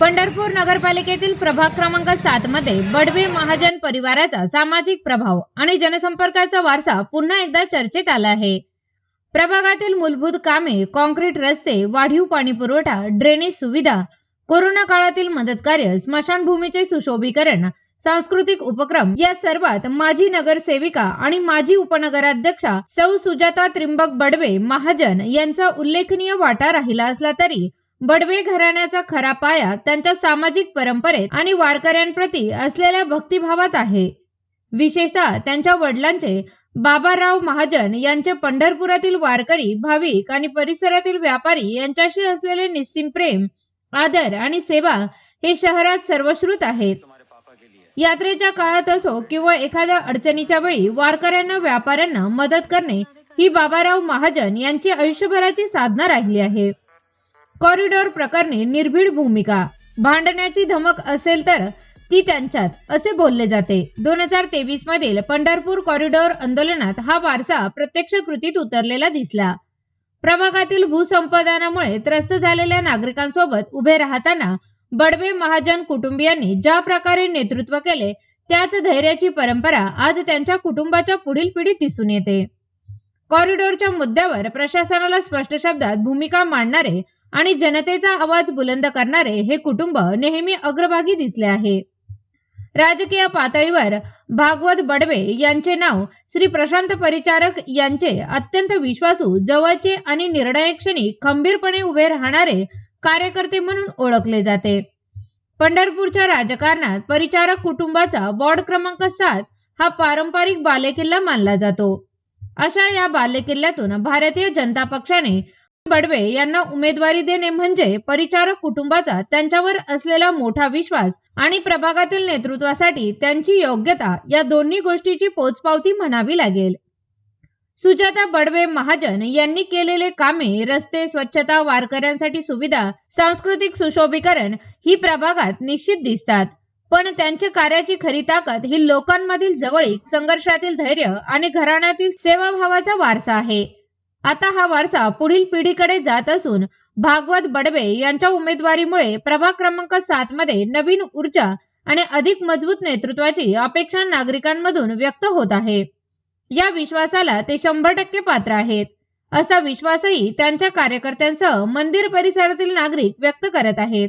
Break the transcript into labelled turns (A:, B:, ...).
A: पंढरपूर नगरपालिकेतील प्रभाग क्रमांक सात मध्ये बडवे महाजन परिवाराचा सामाजिक प्रभाव आणि जनसंपर्काचा वारसा पुन्हा एकदा चर्चेत आला आहे. प्रभागातील मूलभूत कामे कॉन्क्रीट रस्ते वाढीव पाणी पुरवठा ड्रेनेज सुविधा कोरोना काळातील मदत कार्य स्मशानभूमीचे सुशोभीकरण सांस्कृतिक उपक्रम या सर्वात माजी नगरसेविका आणि माजी उपनगराध्यक्षा सौ सुजाता त्रिंबक बडवे महाजन यांचा उल्लेखनीय वाटा राहिला असला तरी बडवे घराण्याचा खरा पाया त्यांच्या सामाजिक परंपरेत आणि वारकऱ्यांप्रती असलेल्या भक्तिभावात आहे. विशेषतः त्यांच्या वडिलांचे बाबाराव महाजन यांचे पंढरपुरातील वारकरी भाविक आणि परिसरातील व्यापारी यांच्याशी असलेले निस्सीम प्रेम आदर आणि सेवा हे शहरात सर्वश्रुत आहेत. यात्रेच्या काळात असो किंवा एखाद्या अडचणीच्या वेळी वारकऱ्यांना व्यापाऱ्यांना मदत करणे ही बाबाराव महाजन यांची आयुष्यभराची साधना राहिली आहे. कॉरिडॉर प्रकरणी निर्भीड भूमिका. भांडण्याची धमक असेल तर ती त्यांच्यात असे बोलले जाते. दोन हजार तेवीस मधील पंढरपूर कॉरिडॉर आंदोलनात हा वारसा प्रत्यक्ष कृतीत उतरलेला दिसला. प्रभागातील भूसंपादनामुळे त्रस्त झालेल्या नागरिकांसोबत उभे राहताना बडवे महाजन कुटुंबियांनी ज्या प्रकारे नेतृत्व केले त्याच धैर्याची परंपरा आज त्यांच्या कुटुंबाच्या पुढील पिढीत दिसून येते. कॉरिडॉरच्या मुद्द्यावर प्रशासनाला स्पष्ट शब्दात भूमिका मांडणारे आणि जनतेचा आवाज बुलंद करणारे हे कुटुंब नेहमी अग्रभागी दिसले आहे. राजकीय पातळीवर भागवत बडवे यांचे नाव श्री प्रशांत परिचारक यांचे अत्यंत विश्वासू जवळचे आणि निर्णायक क्षणी खंबीरपणे उभे राहणारे कार्यकर्ते म्हणून ओळखले जाते. पंढरपूरच्या राजकारणात परिचारक कुटुंबाचा वॉर्ड क्रमांक सात हा पारंपरिक बालेकिल्ला मानला जातो. अशा या बालेकिल्ल्यातून भारतीय जनता पक्षाने बडवे यांना उमेदवारी देणे म्हणजे परिचारक कुटुंबाचा त्यांच्यावर असलेला मोठा विश्वास आणि प्रभागातील नेतृत्वासाठी त्यांची योग्यता या दोन्ही गोष्टीची पोचपावती म्हणावी लागेल. सुजाता बडवे महाजन यांनी केलेले कामे रस्ते स्वच्छता वारकऱ्यांसाठी सुविधा सांस्कृतिक सुशोभीकरण ही प्रभागात निश्चित दिसतात. पण त्यांच्या कार्याची खरी ताकद ही लोकांमधील जवळीक संघर्षातील धैर्य आणि घराण्यातील सेवाभावाचा वारसा आहे. आता हा वारसा पुढील पिढीकडे जात असून भागवत बडवे यांच्या उमेदवारीमुळे प्रभाग क्रमांक सात मध्ये नवीन ऊर्जा आणि अधिक मजबूत नेतृत्वाची अपेक्षा नागरिकांमधून व्यक्त होत आहे. या विश्वासाला ते शंभर टक्के पात्र आहेत. असा विश्वासही त्यांच्या कार्यकर्त्यांसह मंदिर परिसरातील नागरिक व्यक्त करत आहेत.